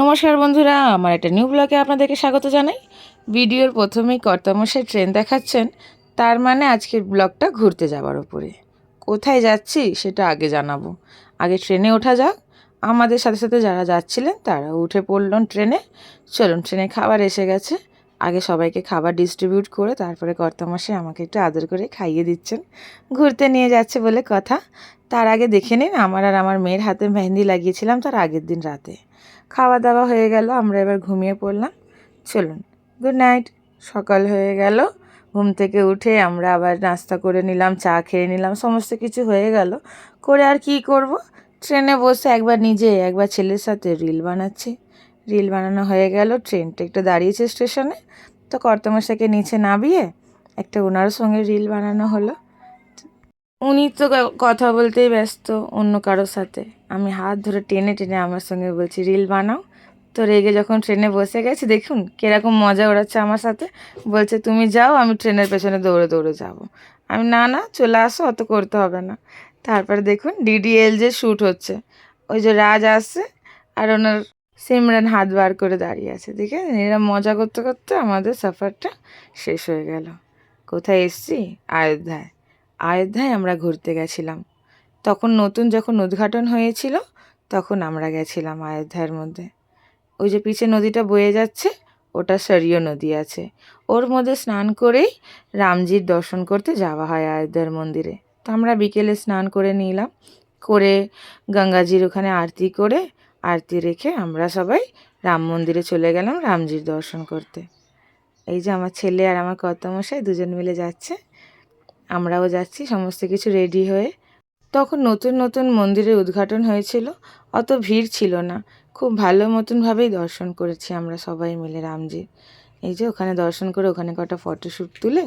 নমস্কার বন্ধুরা, আমার একটা নিউ ব্লগে আপনাদেরকে স্বাগত জানাই। ভিডিওর প্রথমেই কর্তামশাই ট্রেন দেখাচ্ছেন, তার মানে আজকের ব্লগটা ঘুরতে যাওয়ার উপরে। কোথায় যাচ্ছি সেটা আগে জানাব। আগে ট্রেনে ওঠা যাক, আমাদের সাথে সাথে যারা যাচ্ছিলেন তারা উঠে পড়লেন ট্রেনে চলুন ট্রেনে খাবার এসে গেছে। আগে সবাইকে খাবার ডিস্ট্রিবিউট করে তারপরে কর্তামশাই আমাকে একটু আদর করে খাইয়ে দিচ্ছেন। ঘুরতে নিয়ে যাচ্ছে বলে কথা। তার আগে দেখে নিন, আমার আর আমার মেয়ের হাতে মেহেন্দি লাগিয়েছিলাম তার আগের দিন রাতে। খাওয়া দাওয়া হয়ে গেল, আমরা এবার ঘুমিয়ে পড়লাম। চলুন গুড নাইট সকাল হয়ে গেল। ঘুম থেকে উঠে আমরা আবার নাস্তা করে নিলাম, চা খেয়ে নিলাম, সমস্ত কিছু হয়ে গেল। করে আর কি করব? ট্রেনে বসে একবার নিজে, একবার ছেলের সাথে রিল বানাচ্ছি। রিল বানানো হয়ে গেল, ট্রেনটা একটু দাঁড়িয়েছে স্টেশনে। তো কর্তমশাকে নিচে নামিয়ে একটা ওনার সঙ্গে রিল বানানো হলো। উনি তো কথা বলতেই ব্যস্ত অন্য কারোর সাথে। আমি হাত ধরে টেনে টেনে আমার সঙ্গে বলছি, রিল বানাও। তো রেগে যখন ট্রেনে বসে গেছি, দেখুন কীরকম মজা ওড়াচ্ছে আমার সাথে। বলছে, তুমি যাও, আমি ট্রেনের পেছনে দৌড়ে দৌড়ে যাব। আমি, না না, চলে আসো, অত করতে হবে না। তারপরে দেখুন ডিডিএল যে শ্যুট হচ্ছে, ওই যে রাজ আসছে আর ওনার সিমরান হাত বার করে দাঁড়িয়ে আছে। দেখে এরা মজা করতে করতে আমাদের সফরটা শেষ হয়ে গেল। কোথায় এসছি? আয়োধ্যায়। আয়োধ্যায় আমরা ঘুরতে গেছিলাম। তখন নতুন যখন উদ্ঘাটন হয়েছিল, তখন আমরা গেছিলাম আয়োধ্যার মধ্যে। ওই যে পিছে নদীটা বয়ে যাচ্ছে, ওটা সরিয় নদী আছে। ওর মধ্যে স্নান করেই রামজির দর্শন করতে যাওয়া হয় আয়োধ্যার মন্দিরে। তো আমরা বিকেলে স্নান করে নিলাম। করে গঙ্গাজির ওখানে আরতি করে, আরতি রেখে আমরা সবাই রাম মন্দিরে চলে গেলাম রামজির দর্শন করতে। এই যে আমার ছেলে আর আমার কর্তামশাই দুজন মিলে যাচ্ছে। আমরাও যাচ্ছি, সমস্ত কিছু রেডি হয়ে। তখন নতুন নতুন মন্দিরের উদ্ঘাটন হয়েছিল, অত ভিড় ছিল না। খুব ভালো মতনভাবেই দর্শন করেছি আমরা সবাই মিলে রামজির এই যে ওখানে দর্শন করে ওখানে কটা ফটোশ্যুট তুলে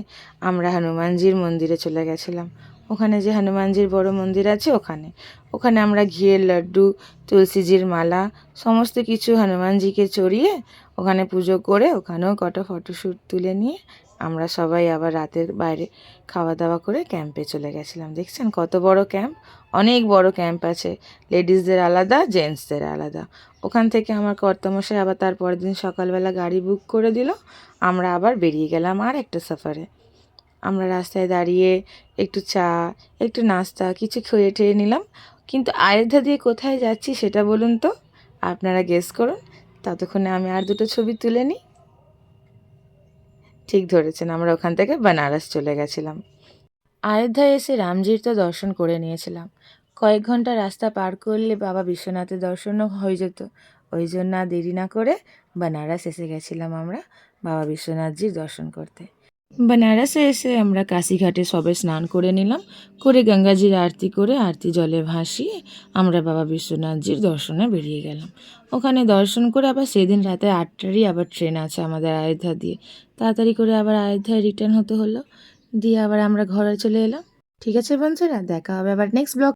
আমরা হনুমানজির মন্দিরে চলে গেছিলাম। ওখানে যে হনুমানজির বড় মন্দির আছে ওখানে। ওখানে আমরা ঘিয়ের লাড্ডু, তুলসীজির মালা, সমস্ত কিছু হনুমানজিকে চড়িয়ে ওখানে পুজো করে ওখানেও কটা ফটোশ্যুট তুলে নিয়ে আমরা সবাই আবার রাতের বাইরে খাওয়া দাওয়া করে ক্যাম্পে চলে গেছিলাম। দেখছেন কত বড় ক্যাম্প অনেক বড় ক্যাম্প আছে। লেডিসদের আলাদা জেন্টসদের আলাদা। ওখান থেকে আমার কর্তামশাই আবার তার পরের দিন সকালবেলা গাড়ি বুক করে দিল। আমরা আবার বেরিয়ে গেলাম আর একটা সফরে আমরা রাস্তায় দাঁড়িয়ে একটু চা, একটু নাস্তা, কিছু খেয়ে ঠেয়ে নিলাম। কিন্তু আয়োধ্যা দিয়ে কোথায় যাচ্ছি সেটা বলুন তো? আপনারা গেস করুন। ততক্ষণে আমি আর দুটো ছবি তুলে নিই। ঠিক ধরেছেন, আমরা ওখান থেকে বেনারস চলে গেছিলাম। আয়োধ্যায় এসে রামজির তো দর্শন করে নিয়েছিলাম। কয়েক ঘণ্টা রাস্তা পার করলে বাবা বিশ্বনাথের দর্শনও হয়ে যেত। ওই জন্য দেরি না করে বেনারস এসে গেছিলাম আমরা বাবা বিশ্বনাথজির দর্শন করতে। বেনারসে এসে আমরা কাশিঘাটে সবে স্নান করে নিলাম করে গঙ্গাজির আরতি করে আরতি জলে ভাসিয়ে আমরা বাবা বিশ্বনাথজির দর্শনে বেরিয়ে গেলাম ওখানে দর্শন করে আবার সেদিন রাতে আটটারই আবার ট্রেন আছে আমাদের আয়োধ্যা দিয়ে তাড়াতাড়ি করে আবার আয়োধ্যায় রিটার্ন হতে হলো দিয়ে আবার আমরা ঘরে চলে এলাম ঠিক আছে বন্ধুরা দেখা হবে আবার নেক্সট ব্লগ